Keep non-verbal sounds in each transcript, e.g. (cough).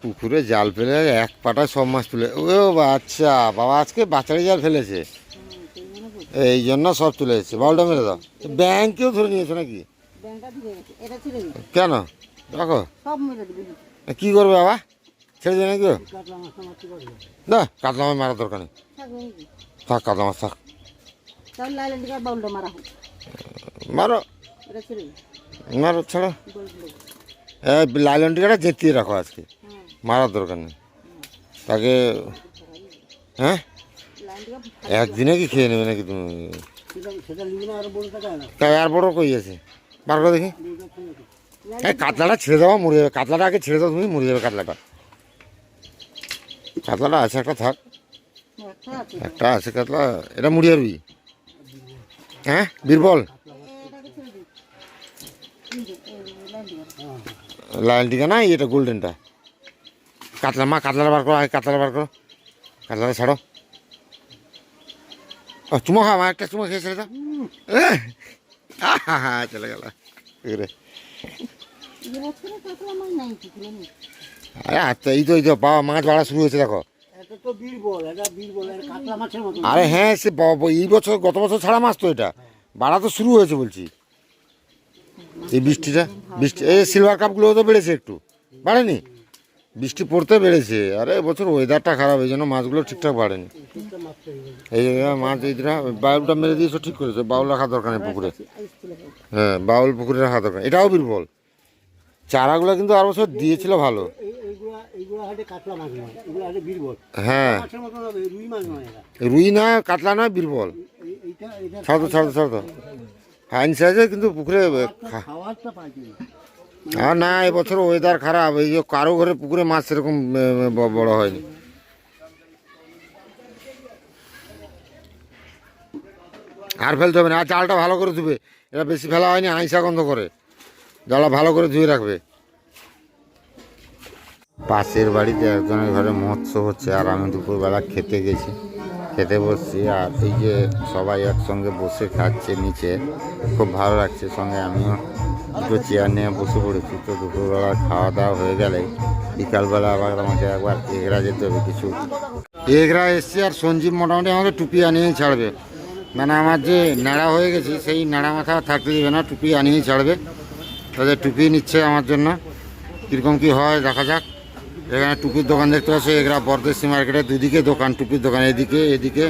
পুকুরে জাল ফেলে এক পাটায় সব মাছ তুলে ও আচ্ছা বাবা আজকে বাচ্চারি জাল ফেলেছে। এই জন্য সব তুলে এসেছে বাউলটা মেরে দাও। ব্যাংকেও ধরে নিয়েছে নাকি? কেন? দেখো কি করবে বাবা? ছেড়ে দেবে নাকি না কাতলা মাছ মারার দরকার নেই। থাক কাতলা মাছ থাক। মারা মারো। ছেড়ে মারো লাইলন টিকাটা জেতিয়ে রাখো আজকে। হ্যাঁ। মারার দরকার নেই। তাকে হ্যাঁ? একদিনে কি খেয়ে নেবে নাকি তুমি? তাই আর বড় কই আছে? বার করে দেখি। হ্যাঁ কাতলাটা ছেড়ে দাও, মরে যাবে। কাতলাটা আগে ছেড়ে দাও, তুমি মরে যাবে কাতলাটা কাতলাটা আছে, একটা থাক। একটা আছে কাতলা। এটা মুড়িয়ে রুই হ্যাঁ? বীরবল? লাল টিকা না এটা গোল্ডেনটা। কাতলা মা কাতলা বার করো আগে কাতলাটা বার করো। কাতলা ছাড়ো। ও চুমো খা মা একটা চুমো খেয়ে ছেড়ে দাও। আহা চলে গেল। কাতলা নি আরে আচ্ছা এই তো এই তো বাবা মাছ বাড়া শুরু হয়েছে দেখো। কাতলা আরে হ্যাঁ সে এই বছর গত বছর ছাড়া মাছ তো এটা। বাড়া তো শুরু হয়েছে বলছি। এই বৃষ্টিটা বৃষ্টি এই সিলভার কাপগুলো তো বেড়েছে একটু। বাড়েনি? বৃষ্টি পড়তে বেড়েছে। আরে এবছর ওয়েদারটা খারাপ, এই জন্য মাছগুলো ঠিকঠাক বাড়েনি। এই মাছ, এই দিরা বাউলটা মেরে দিয়েছ, ঠিক করেছ। বাউল রাখা দরকার নেই পুকুরে। হ্যাঁ বাউল পুকুরে রাখা দরকার এটাও বীরবল। চারাগুলো কিন্তু আর বছর দিয়েছিল ভালো। নয় হ্যাঁ। রুই নয় না, কাতলা না, বীরবল। এই- এইটা এটা ছাড় তো ছাড় তো ছাড় তো। ফাইন সাইজে কিন্তু পুকুরে আর না, এবছর ওয়েদার খারাপ। এই যে কারও ঘরে পুকুরে মাছ সেরকম বড় হয়নি। আর ফেলতে হবে না। আর জালটা ভালো করে ধুবে। এটা বেশি ফেলা হয়নি আইসা গন্ধ করে। জালটা ভালো করে ধুয়ে রাখবে। পাশের বাড়িতে একজনের ঘরে মহোৎসব হচ্ছে, আর আমি দুপুরবেলা খেতে গেছি। খেতে বসছি আর এই যে সবাই একসঙ্গে বসে খাচ্ছে নিচে, খুব ভালো লাগছে সঙ্গে আমিও। দুটো চেয়ার নিয়ে বসে পড়েছি, তো দুপুরবেলা খাওয়া দাওয়া হয়ে গেলে বিকালবেলা আবার আমাকে একবার এগরা যেতে হবে কিছু। এগরা এসছে আর সঞ্জীব মোটামুটি আমাকে টুপি আনিয়েই ছাড়বে। মানে আমার যে নাড়া হয়ে গেছি, সেই নাড়া মাথা থাকতে দেবে না, টুপি আনিয়েই ছাড়বে। তাদের টুপি নিচ্ছে আমার জন্য। কীরকম কী হয় দেখা যাক। এখানে টুপির দোকান দেখতে পাচ্ছি এগুলা বরদেশি মার্কেটে দুদিকে দোকান, টুপির দোকান, এদিকে এদিকে।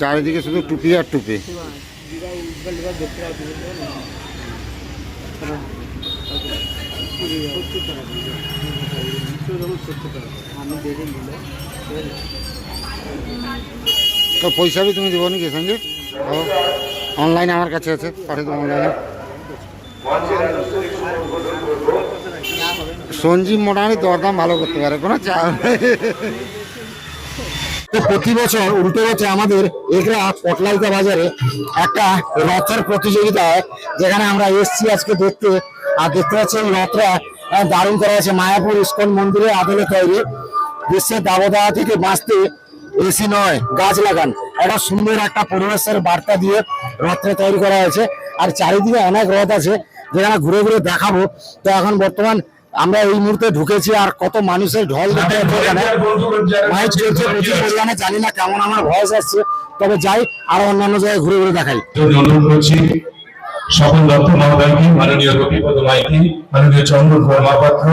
চারিদিকে শুধু টুপি আর টুপি। তো পয়সা বি তুমি দেবো নাকি সঙ্গে অনলাইনে আমার কাছে আছে, পাঠিয়ে দেবো অনলাইনে সঞ্জীব মোটামুটি দরদাম ভালো করতে পারে, কোনো চাপ প্রতি বছর উল্টো বছর আমাদের এগরা পটলাইকা বাজারে একটা রথের প্রতিযোগিতা হয়, যেখানে আমরা এসছি আজকে দেখতে। আর দেখতে পাচ্ছেন রথটা দারুণ করা আছে মায়াপুর ইস্কন মন্দিরের আদলে তৈরি। বিশ্বের দাবদাহ থেকে বাঁচতে এসি নয়, গাছ লাগান। একটা সুন্দর একটা পরিবেশের বার্তা দিয়ে রথটা তৈরি করা হয়েছে। আর চারিদিকে অনেক রথ আছে, যেখানে ঘুরে ঘুরে দেখাবো। তো এখন বর্তমান আমরা এই মুহূর্তে ঢুকেছি আর কত মানুষের ঢল দেখে পাচ্ছি এখানে। মাইক চলছে প্রচুর পরিমাণে জানি না কেমন আমার ভয়েস আসছে। তবে যাই আরও অন্যান্য জায়গায় ঘুরে ঘুরে দেখাই। সকল অনুরোধ করছি স্বপন দত্ত মহোদয়কে মাননীয় গোপীপদ মাইতি মাননীয় চন্দ্রধর মহাপাত্র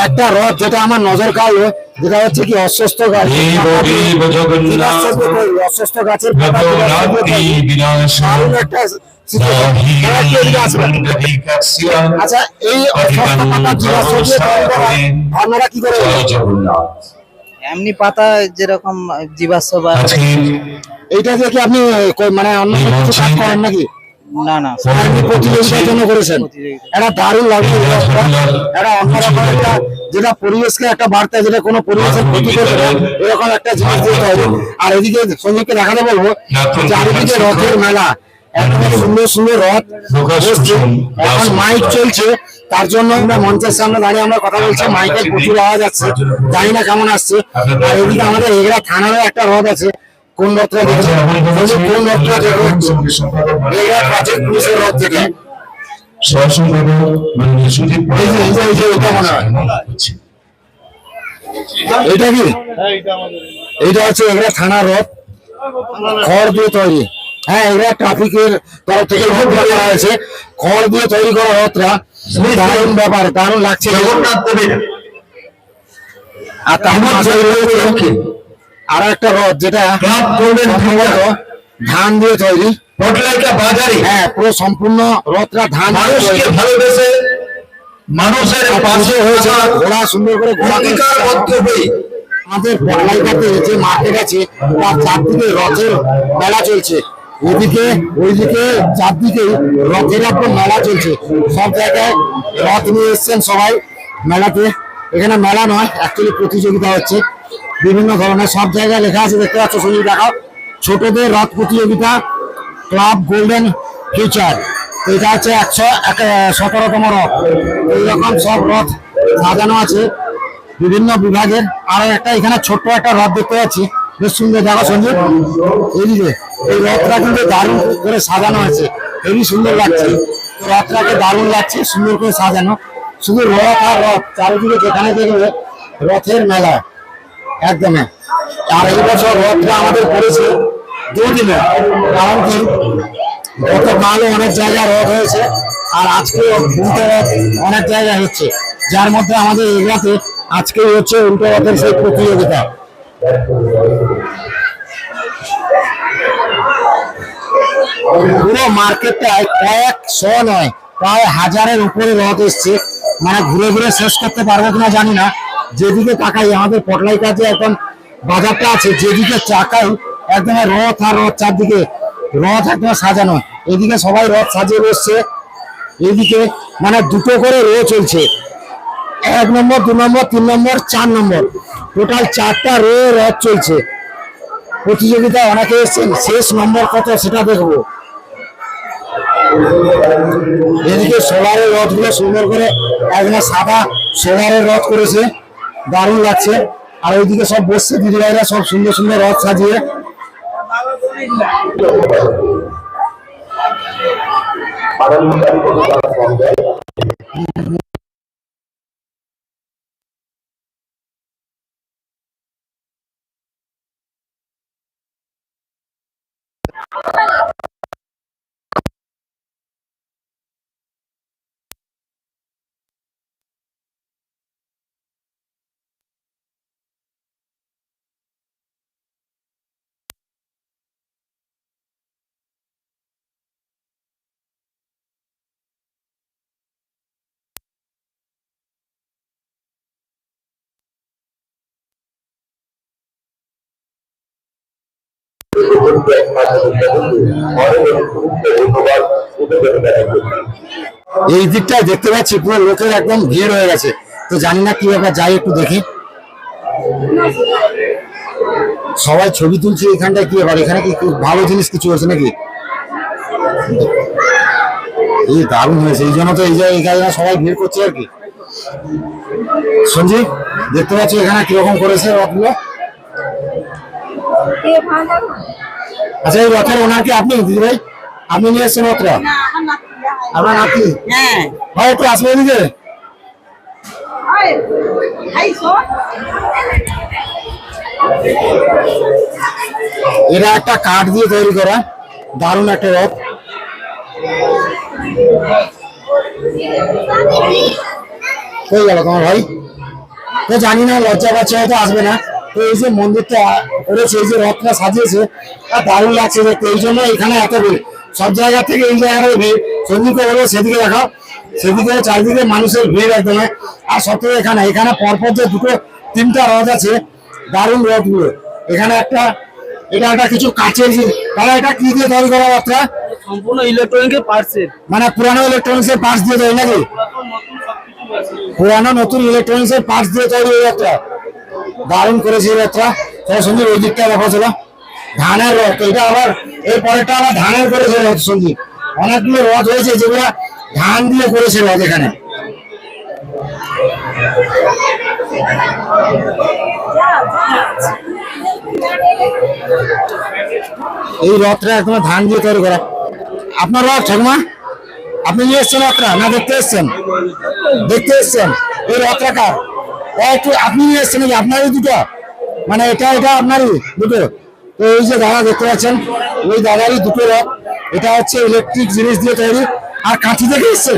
একটা রথ যেটা আমার নজর কাড়লো যেটা হচ্ছে কি অস্বস্থ গাছ অস্বস্থ গাছের হয়। আচ্ছা এই আপনারা কি করে এমনি পাতা যেরকম জীবাশ্ম বা এইটা দিয়ে কি আপনি মানে অন্য কিছু কাজ করেন নাকি? না না। আপনি প্রতিযোগিতার জন্য করেছেন? এটা দারুণ লাগল এটা অন্যরকম একটা যেটা পরিবেশকে একটা বার্তা যেটা কোনো পরিবেশের ক্ষতি করবে না এরকম একটা জিনিস দিতে হবে আর এদিকে সঞ্জয়কে দেখাতে বলব চারিদিকে রথের মেলা। এত সুন্দর সুন্দর রথ। এখন মাইক চলছে। তার জন্য আমরা মঞ্চের সামনে দাঁড়িয়ে আমরা কথা বলছি। মাইকের প্রচুর আওয়াজ আসছে জানি না কেমন আসছে। আর এদিকে আমাদের এগরা থানারও একটা রথ আছে। কোন রথটা কোন রথটা দেখেছেন এগরা পুলিশের রথ থেকে। সহসম্পাদক মাননীয় সুদীপ এই যে- এই যে- এই যে এটা মনে হয়। এটা কি? এইটা হচ্ছে এগুলা থানার রথ। খড় দিয়ে তৈরি। হ্যাঁ এগুলা ট্রাফিকের তরফ থেকে করা হয়েছে। খড় দিয়ে তৈরি করা রথটা দারুণ ব্যাপার দারুণ লাগছে। জগন্নাথ দেবের। আর তার আর একটা রথ যেটা ধান দিয়ে তৈরি। বাজারে। হ্যাঁ পুরো সম্পূর্ণ রথটা ধান ভালোবেসে মানুষের পাশে হয়েছে ঘোড়া সুন্দর করে আমাদের পটলাইকাতে যে মার্কেট আছে তার চারদিকে রথের মেলা চলছে। এদিকে ওইদিকে চারদিকে রথের একদম মেলা চলছে। সব জায়গায় রথ নিয়ে এসছেন সবাই। মেলাতে এখানে মেলা নয় অ্যাকচুয়ালি প্রতিযোগিতা হচ্ছে। বিভিন্ন ধরনের সব জায়গায় লেখা আছে, দেখতে পাচ্ছ সঙ্গে দেখাও। ছোটদের রথ প্রতিযোগিতা, ক্লাব গোল্ডেন ফিউচার। এটা হচ্ছে একশো এক সতেরোতম রথ। এইরকম সব রথ সাজানো আছে বিভিন্ন বিভাগের। আর একটা, এখানে ছোট্ট একটা রথ দেখতে পাচ্ছি। বেশ সুন্দর, দেখো সঞ্জীব। এইদিকে এই রথটা কিন্তু দারুণ করে সাজানো আছে। হেবি সুন্দর লাগছে। রথটাকে দারুণ লাগছে, সুন্দর করে সাজানো। শুধু রথ আর রথ, চারিদিকে যেখানে দেখবে রথের মেলা। একদমই। আর এই বছর রথটা আমাদের পড়েছে দুদিনে। কারণ কি গতকালও অনেক জায়গায় রথ হয়েছে, আর আজকে উল্টো রথ অনেক জায়গায় হচ্ছে। যার মধ্যে আমাদের এরিয়াতে আজকে হচ্ছে উল্টো রথের সেই প্রতিযোগিতা। পুরো মার্কেটটায় কয়েকশো নয়, প্রায় হাজারের উপরে রথ এসছে। মানে ঘুরে ঘুরে শেষ করতে পারব কিনা জানি না। যেদিকে তাকাই, আমাদের পটলাই কাছে এখন বাজারটা আছে, যেদিকে চাকাই একদম রথ আর রথ চারদিকে, রথ একদম সাজানো। এদিকে সবাই রথ সাজিয়ে বসছে। এদিকে মানে দুটো করে রো চলছে। এক নম্বর, দু নম্বর, তিন নম্বর, চার নম্বর। টোটাল চারটা রো রথ চলছে। প্রতিযোগিতা অনেকে এসছেন। শেষ নম্বর কত সেটা দেখব। এদিকে সোলারের রথগুলো সুন্দর করে একদম সাদা সোলারের রথ করেছে। দারুণ লাগছে। আর ওইদিকে সব বসছে দিদিভাইরা সব সুন্দর সুন্দর রথ সাজিয়ে। এই দিকটায় দেখতে পাচ্ছি, পুরো লোকের একদম ভিড় হয়ে গেছে। তো জানি না কি ব্যাপার, যাই একটু দেখি। সবাই ছবি তুলছে এখানটায় কি ব্যাপার? এখানে কি ভালো জিনিস কিছু হয়েছে নাকি? এই দারুণ হয়েছে, এই জন্য তো এই জায়গায় সবাই ভিড় করছে আর কি। সঞ্জীব, দেখতে পাচ্ছি এখানে কীরকম করেছে রথগুলো? আচ্ছা এই রথের ওনার কি আপনি দিদি ভাই? আপনি নিয়ে এসছেন রথটা আপনার নাতি? হ্যাঁ। ভাই একটু আসবে এদিকে? এটা একটা কাঠ দিয়ে তৈরি করা দারুণ একটা রথ। কই গেল তোমার ভাই? তো জানি না লজ্জা পাচ্ছে হয়তো আসবে না। তো এই যে মন্দিরটা করেছে এই যে রথটা সাজিয়েছে আর দারুণ লাগছে দেখতে। এই জন্য এখানে এত ভিড়। সব জায়গা থেকে এই জায়গায় ভিড়। সঞ্জীবকে বলব সেদিকে দেখাও। সেদিকে চারিদিকে মানুষের ভিড় একদম। আর সত্য এখানে এখানে পরপর যে দুটো তিনটা রথ আছে দারুণ রথগুলো। এখানে একটা এটা একটা কিছু কাচের জিনিস। তাহলে এটা কি দিয়ে তৈরি করা রথটা? সম্পূর্ণ ইলেকট্রনিকের পার্সেল মানে পুরানো ইলেকট্রনিক্স এর পার্টস দিয়ে তৈরি নাকি? পুরানো নতুন ইলেকট্রনিক্স এর পার্টস দিয়ে তৈরি এই রথটা। দারুণ করেছে এই রথটা তার সঙ্গে ওই দিকটা দেখা ছিল ধানের রথ, এটা আবার এই পরেরটা আবার ধানের করেছে রথ, সঞ্জীব। অনেকগুলো রথ হয়েছে যেগুলা ধান দিয়ে করেছে রথ এখানে। এই রথটা একদম ধান দিয়ে তৈরি করা। আপনার রথ, ঠাকুমা? আপনি নিয়ে এসছেন রথটা না দেখতে এসছেন? দেখতে এসছেন? এই রথটা কার? একটু আপনি এসছেন নাকি? আপনারই দুটো? মানে এটা এটা আপনারই দুটো? তো এই যে দাদা দেখতে পাচ্ছেন, ওই দাদারই দুটো রথ এটা হচ্ছে ইলেকট্রিক জিনিস দিয়ে তৈরি। আর কাঁচি থেকে এসছে?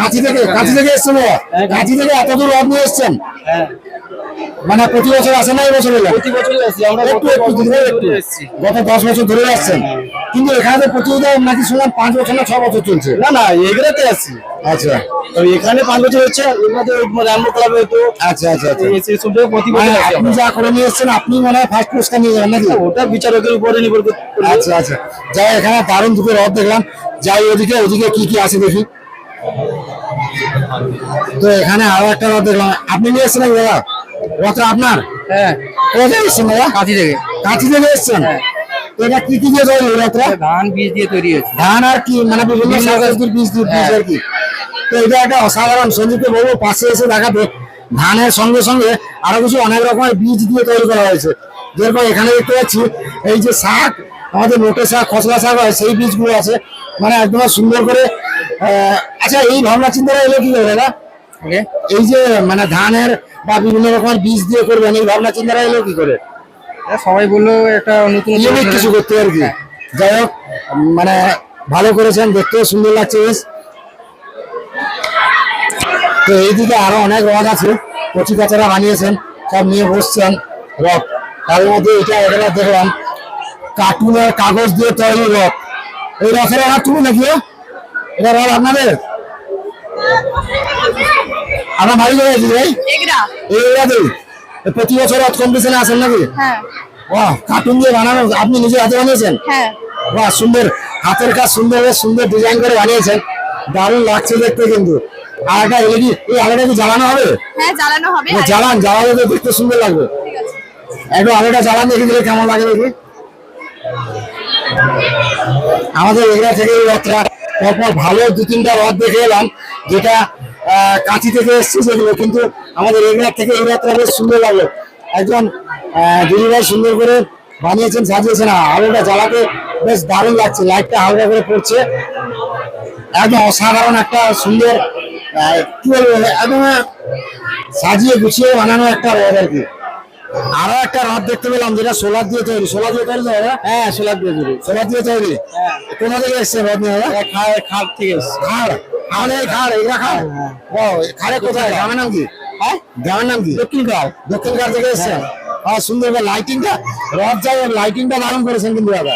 কাঁচি থেকে কাঁচি থেকে এসছে বাবা কাঁচি থেকে এত দূর নিয়ে এসছেন? মানে প্রতি বছর আসে না এই বছর এলেন? প্রতি বছরই আসি আমরা একটু একটু ধরে একটু। গত দশ বছর ধরে আসছেন। কিন্তু এখানে তো প্রতিযোগিতা নাকি শুনলাম পাঁচ বছর না ছ বছর চলছে? না না এগুলোতে আসি। আচ্ছা। তবে এখানে পাঁচ বছর হচ্ছে এগুলোতে রামবো ক্লাবে তো আচ্ছা আচ্ছা আচ্ছা। এই সব প্রতি মানে বছর আপনি যা করে নিয়ে এসছেন আপনি মনে হয় ফার্স্ট পুরস্কার নিয়ে যাবেন নাকি? ওটা বিচারকের উপরে নির্ভর আচ্ছা আচ্ছা। যাই এখানে দারুণ দুটো রথ দেখলাম। যাই ওদিকে ওদিকে কি কি আছে দেখি। তো এখানে আরও একটা রথ দেখলাম। আপনি নিয়ে এসছেন দাদা? রথটা আপনার? হ্যাঁ। কোথায় এসছেন দাদা? কাঁচি থেকে। কাঁচি থেকে এসছেন? তো এটা কি কি দিয়ে তৈরি রথটা? ধান বীজ দিয়ে তৈরি হয়েছে। ধান আর কি? মানে বিভিন্ন বীজ দিয়ে বীজ আর কি? তো এটা একটা অসাধারণ। পাশে এসে দেখাতে ধানের সঙ্গে সঙ্গে আরও কিছু অনেক রকমের বীজ দিয়ে তৈরি করা হয়েছে। যেরকম এখানে দেখতে পাচ্ছি এই যে শাক আমাদের নোটে শাক খসলা শাক হয় সেই বীজগুলো আছে। মানে একদম সুন্দর করে আচ্ছা এই ভাবনা চিন্তাটা এলো কি করে দাদা? এই যে মানে ধানের বা বিভিন্ন রকমের বীজ দিয়ে করবেন এই ভাবনা চিন্তাটা এলো কি করে? সবাই বলল একটা নতুন ইউনিক কিছু করতে আর কি। যাই হোক মানে ভালো করেছেন দেখতেও সুন্দর লাগছে বেশ। তো এইদিকে আরও অনেক রথ আছে কচি কাচারা বানিয়েছেন সব নিয়ে বসছেন রথ। তার মধ্যে এটা এখানে দেখলাম কার্টুনের কাগজ দিয়ে তৈরি রথ। এই রথের আমার তুমি নাকি ও? এটা রথ আপনাদের? আমার বাড়ি আছে ভাই প্রতি বছর রথ কম্পিটিশনে আসেন নাকি? হ্যাঁ। বাহ কার্টুন দিয়ে বানানো। আপনি নিজে হাতে বানিয়েছেন? হ্যাঁ। বাহ সুন্দর। হাতের কাজ সুন্দর সুন্দর ডিজাইন করে বানিয়েছেন। দারুণ লাগছে দেখতে কিন্তু। আর একটা এলইডি এই আলোটা কি জ্বালানো হবে? হ্যাঁ জ্বালানো হবে। জ্বালান জ্বালালে তো দেখতে সুন্দর লাগবে। একটু আলোটা জ্বালান দেখে দিলে কেমন লাগে দেখি। আমাদের এগুলা থেকে এই পরপর ভালো দু তিনটা রথ দেখে এলাম, যেটা কাঁচি থেকে এসছে সেগুলো। কিন্তু আমাদের এগুলা থেকে এই রথটা বেশ সুন্দর লাগল। একজন দিদিভাই সুন্দর করে বানিয়েছেন, সাজিয়েছেন আলোটা জ্বালাতে বেশ দারুণ লাগছে। লাইটটা হালকা করে পড়ছে। একদম অসাধারণ একটা সুন্দর কি বলব, একদম সাজিয়ে গুছিয়ে বানানো একটা রথ আর কি। আরও একটা রথ দেখতে পেলাম যেটা সোলার দিয়ে তৈরি। সোলার দিয়ে তৈরি? হ্যাঁ সোলার দিয়ে তৈরি। সোলার দিয়ে তৈরি? কোথা থেকে এসছে রথ নিয়ে? খাড় খাড় থেকে খাড় এই খাড় এগুলা খাড় ও খাড়ে কোথায়? গ্রামের নাম কি? হ্যাঁ? গ্রামের নাম কি? দক্ষিণ দক্ষিণ থেকে এসছে? আর সুন্দর লাইটিংটা রথ লাইটিংটা দারুণ করেছেন কিন্তু দাদা।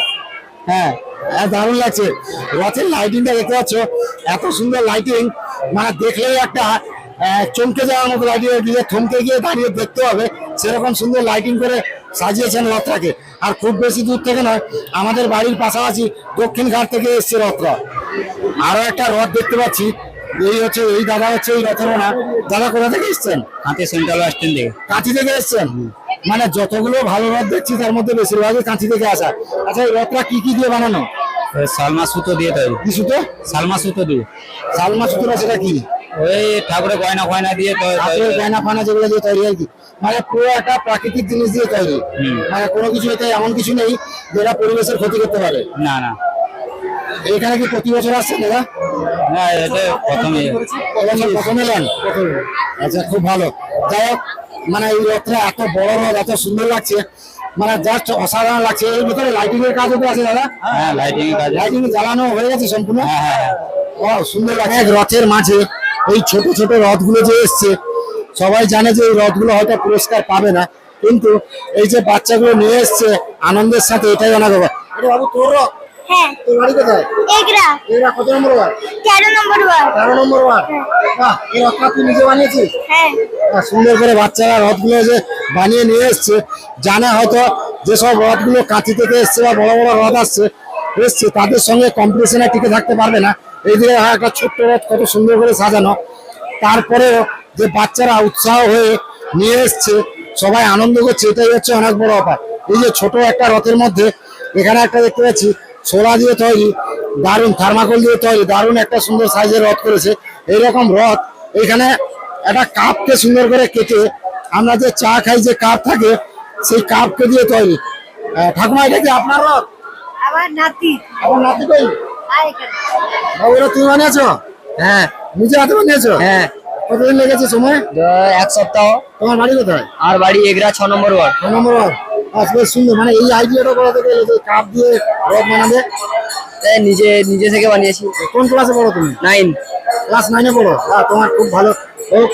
হ্যাঁ। হ্যাঁ দারুণ লাগছে। রথের লাইটিংটা দেখতে পাচ্ছ এত সুন্দর লাইটিং মানে দেখলেই একটা চমকে যাওয়ার মতো লাইটিং গিয়ে থমকে গিয়ে দাঁড়িয়ে দেখতে হবে। সেরকম সুন্দর লাইটিং করে সাজিয়েছেন রথটাকে। আর খুব বেশি দূর থেকে নয় আমাদের বাড়ির পাশাপাশি দক্ষিণ ঘাট থেকে এসছে রথটা আরও একটা রথ দেখতে পাচ্ছি। এই হচ্ছে এই দাদা হচ্ছে এই রথের ওনা দাদা কোথা থেকে এসছেন? হাতে সেন্ট্রাল বাস স্ট্যান্ড থেকে। কাঁচি থেকে এসছেন? মানে যতগুলো ভালো রথ দেখছি তার মধ্যে বেশিরভাগই কাঁচি থেকে আসা। আচ্ছা এই রথটা কি কি দিয়ে বানানো? সালমা সুতো দিয়ে তৈরি। কি সুতো? সালমা সুতো দিয়ে। সালমা সুতোটা সেটা কি? ওই ঠাকুরের গয়না ফয়না দিয়ে ঠাকুরের গয়না ফানা যেগুলো দিয়ে তৈরি আর কি? মানে পুরো একটা প্রাকৃতিক জিনিস দিয়ে তৈরি। মানে কোনো কিছু এতে এমন কিছু নেই যেটা পরিবেশের ক্ষতি করতে পারে। না না। এখানে কি প্রতি বছর আসছে দাদা? না এটা প্রথমে। এবছর এলেন আচ্ছা খুব ভালো। যাই হোক মানে এই রথটা এত বড় রথ এত সুন্দর লাগছে। মানে জাস্ট অসাধারণ লাগছে। এর ভিতরে লাইটিং এর কাজও তো আছে দাদা। হ্যাঁ লাইটিং এর কাজ লাইটিং জ্বালানো হয়ে গেছে সম্পূর্ণ। হ্যাঁ হ্যাঁ ও সুন্দর লাগছে। রথের মাঝে এই ছোট ছোট রথগুলো যে এসছে সবাই জানে যে এই রথগুলো হয়তো পুরস্কার পাবে না কিন্তু এই যে বাচ্চাগুলো নিয়ে এসছে আনন্দের সাথে এটাই অনেক ব্যাপার বাবু তোর রথ? হ্যাঁ। তোর বাড়ি কোথায়? এগরা। এরা কত নম্বর ওয়ার্ড? তেরো নম্বর ওয়ার্ড। তেরো নম্বর ওয়ার্ড? বাহ এই রথটা তুই নিজে বানিয়েছিস? হ্যাঁ। সুন্দর করে বাচ্চারা রথগুলো যে বানিয়ে নিয়ে এসছে জানে হয়তো যেসব রথগুলো কাঁচি থেকে এসছে বা বড় বড় রথ আসছে এসছে তাদের সঙ্গে কম্পিটিশনে টিকে থাকতে পারবে না। এই দিকে হ্যাঁ একটা ছোট্ট রথ কত সুন্দর করে সাজানো। তারপরেও যে বাচ্চারা উৎসাহ হয়ে নিয়ে এসছে সবাই আনন্দ করছে এটাই হচ্ছে অনেক বড় ব্যাপার। এই যে ছোট একটা রথের মধ্যে এখানে একটা দেখতে পাচ্ছি ছোলা দিয়ে তৈরি দারুণ থার্মাকল দিয়ে তৈরি দারুণ একটা সুন্দর সাইজের রথ করেছে। এইরকম রথ এখানে একটা কাপকে সুন্দর করে কেটে আমরা যে চা খাই যে কাপ থাকে সেই কাপকে দিয়ে তৈরি। ঠাকুমা এটা কি আপনার রথ? আমার নাতি। আমার নাতি এখানে। বাবুরা তুমি বানিয়েছো? হ্যাঁ। নিজে হাতে বানিয়েছো? হ্যাঁ। কতদিন লেগেছে সময়? এক সপ্তাহ। তোমার বাড়ি কোথায়? আর বাড়ি এগরা ছ নম্বর ওয়ার্ড। ছ নম্বর ওয়ার্ড। সুন্দর। মানে এই আইডিয়াটা থেকে এলো কাপ দিয়ে রথ বানাবে? নিজে নিজে থেকে বানিয়েছি। কোন ক্লাসে পড়ো তুমি? নাইন ক্লাস নাইনে পড়ো? হ্যাঁ তোমার খুব ভালো। হোক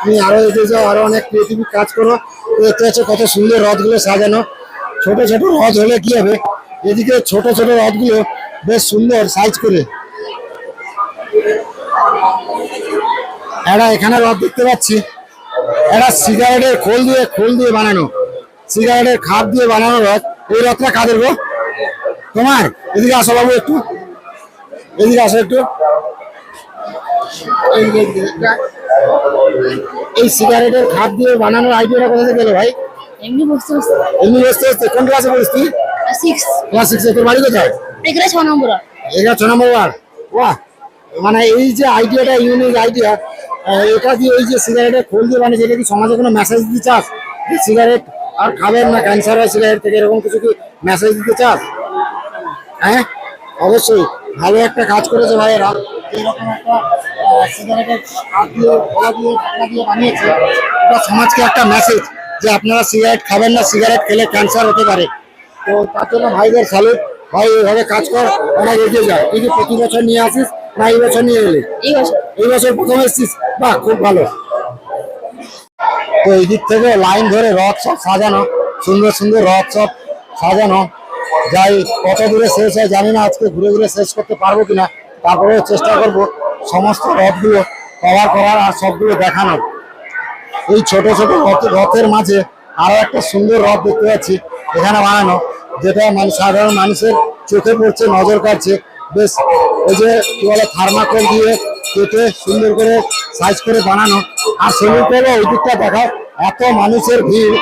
তুমি আরও এগিয়ে যাও আরও অনেক ক্রিয়েটিভ কাজ করো। দেখতে পাচ্ছ কত সুন্দর রথগুলো সাজানো। ছোট ছোট রথ হলে কি হবে? এদিকে ছোট ছোট রথগুলো বেশ সুন্দর সাইজ করে। একটা এখানে রথ দেখতে পাচ্ছি। একটা সিগারেটের খোল দিয়ে খোল দিয়ে বানানো। সিগারেটের খাপ দিয়ে বানানো রথ। এই রথটা কাদের গো? তোমার? এদিকে আসো বাবু একটু। এদিকে আসো একটু। এই সিগারেটের খাপ দিয়ে বানানোর আইডিয়াটা কোথা থেকে এলো ভাই? এমনি বসতে বসতে। এমনি বসতে বসতে কোন ক্লাসে পড়িস তুই? ক্লাস সিক্সে তোর বাড়ি কোথায়? এখানে ছ নম্বর। ছ নম্বর ওয়ার্ড? বাহ! মানে এই যে আইডিয়াটা ইউনিক আইডিয়া এটা দিয়ে এই যে সিগারেটের খোল দিয়ে কি সমাজে কোনো মেসেজ দিতে চাস? যে সিগারেট আর খাবেন না ক্যান্সার হয় সিগারেট থেকে এরকম কিছু কি মেসেজ দিতে চাস? হ্যাঁ? অবশ্যই। ভালো একটা কাজ করেছে ভাইয়েরা। এরকম একটা সিগারেটের হাত দিয়ে গলা দিয়ে ঢাকনা দিয়ে বানিয়েছে। এটা সমাজকে একটা মেসেজ যে আপনারা সিগারেট খাবেন না সিগারেট খেলে ক্যান্সার হতে পারে। তো তার জন্য ভাইদের স্যালুট ভাই এইভাবে কাজ কর অনেক এগিয়ে যায় তুই কি প্রতি বছর নিয়ে আসিস না এই বছর নিয়ে এলি? এই বছর। প্রথম এসেছিস? বাহ খুব ভালো। তো এই দিক থেকে লাইন ধরে রথ সব সাজানো সুন্দর সুন্দর রথ সব সাজানো। যাই কত দূরে শেষ হয় জানি না আজকে ঘুরে ঘুরে শেষ করতে পারব কিনা তারপরেও চেষ্টা করব সমস্ত রথগুলো কভার করার আর সবগুলো দেখানোর। এই ছোট ছোট রথ রথের মাঝে আরও একটা সুন্দর রথ দেখতে পাচ্ছি এখানে বানানো, যেটা মানে সাধারণ মানুষের চোখে পড়ছে, নজর কাটছে বেশ, ওই যে কি বলে, থার্মাকল দিয়ে কেটে সুন্দর করে সাইজ করে বানানো। আর করে ওই দিকটা দেখায় এত মানুষের ভিড়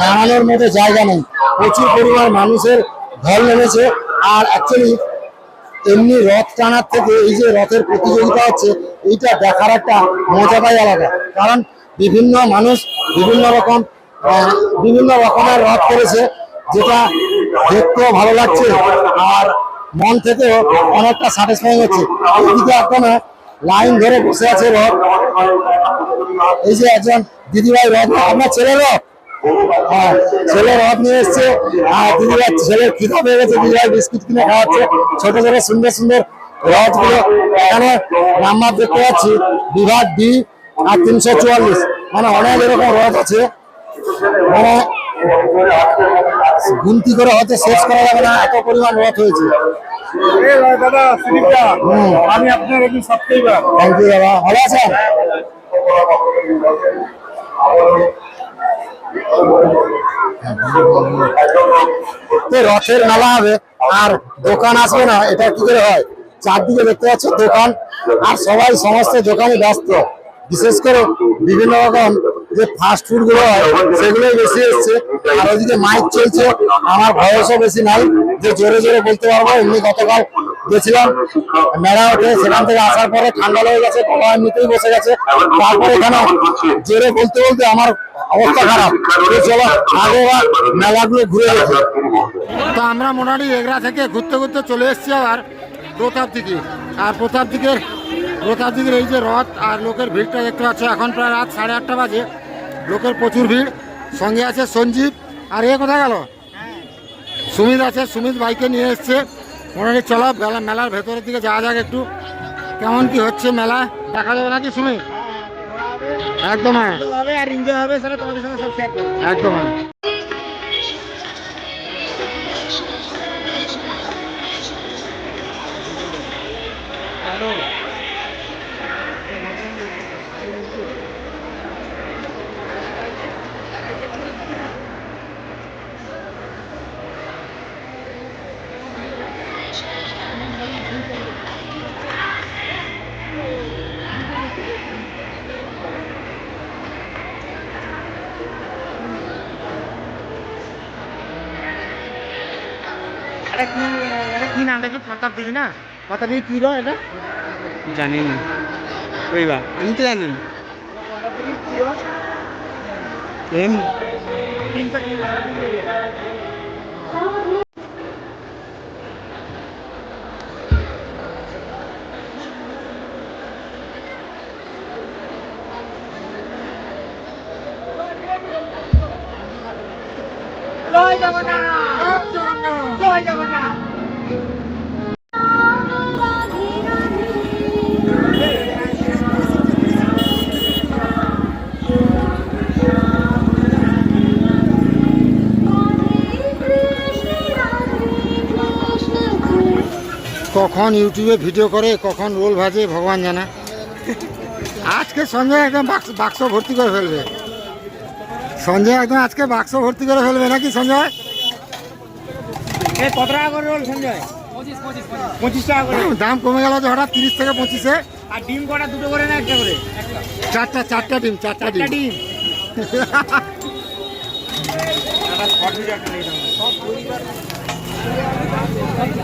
দাঁড়ানোর মতো জায়গা নেই। প্রচুর পরিমাণ মানুষের ঢল নেমেছে। আর অ্যাকচুয়ালি এমনি রথ টানার থেকে এই যে রথের প্রতিযোগিতা হচ্ছে, এইটা দেখার একটা মজাটাই আলাদা। কারণ বিভিন্ন মানুষ বিভিন্ন রকম বিভিন্ন রকমের রথ করেছে যেটা দেখতেও ভালো লাগছে আর মন থেকেও অনেকটা স্যাটিসফাই হচ্ছে। এইদিকে একদম লাইন ধরে বসে আছে রথ। এই যে একজন দিদিভাই রথ আপনার ছেলে রথ? হ্যাঁ, ছেলে রথ নিয়ে এসছে। আর দিদিভাই ছেলের খিদা পেয়ে গেছে দিদিভাই বিস্কুট কিনে খাওয়াচ্ছে। ছোট ছোট সুন্দর সুন্দর রথগুলো এখানে নাম্বার দেখতে পাচ্ছি। বিভাগ ডি আর তিনশো চুয়াল্লিশ। মানে অনেক এরকম রথ আছে। গুনতি করে হয়তো শেষ করা যাবে না এত পরিমাণ রথ হয়েছে। আমি আপনার একদিন সাবস্ক্রাইবার থ্যাংক ইউ দাদা ভালো আছেন? রথের মেলা হবে আর দোকান আসবে না এটা কি করে হয়? চারদিকে দেখতে পাচ্ছ দোকান আর সবাই সমস্ত দোকানে ব্যস্ত। বিশেষ করে বিভিন্ন রকম যে ফাস্ট ফুডগুলো হয়, সেগুলোই বেশি এসছে। আর ওদিকে মাইক চলছে, আমার বয়সও বেশি নাই। যে জোরে জোরে বলতে পারব, এমনি গতকাল গেছিলাম, মেলা ওঠে সেখান থেকে আসার পরে ঠান্ডা লেগে গেছে, গলা এমনিতেই বসে গেছে। তারপরে এখানে জোরে বলতে বলতে আমার অবস্থা খারাপ। চলো, আগে মেলাগুলো ঘুরে গেছে তো আমরা মোটামুটি এগরা থেকে ঘুরতে ঘুরতে চলে এসেছি আবার প্রতাপ দিকে আর প্রতাপ দিকের দিকের এই যে রথ আর লোকের ভিড়টা দেখতে পাচ্ছ এখন প্রায় রাত সাড়ে আটটা বাজে। লোকের প্রচুর ভিড়। সঙ্গে আছে সঞ্জীব। আর এ কোথায় গেল? সুমিত আছে সুমিত বাইকে নিয়ে এসছে। মোটামুটি চলো মেলা মেলার ভেতরের দিকে যাওয়া যাক একটু। কেমন কি হচ্ছে মেলা? দেখা যাবে নাকি সুমিত? একদম হ্যাঁ। এটা কি এটা কি নাম এটা পাতা দিই না? পাতা দিয়ে কী রয় এটা? জানি না ওই বা আপনি তো জানেন Lloyd, come on now! কখন ইউটিউবে ভিডিও করে কখন রোল ভাজে ভগবান জানে। আজকে সঞ্জয় একদম বাক্স বাক্স ভর্তি করে ফেলবে। সঞ্জয় একদম আজকে বাক্স ভর্তি করে ফেলবে নাকি সঞ্জয়? এ কত টাকা করে রোল সঞ্জয়? পঁচিশ টাকা করে। দাম কমে গেল যে হঠাৎ তিরিশ থেকে পঁচিশে। আর ডিম কটা? দুটো করে না একটা করে? চারটা চারটা ডিম চারটা ডিম। ডিম। (laughs)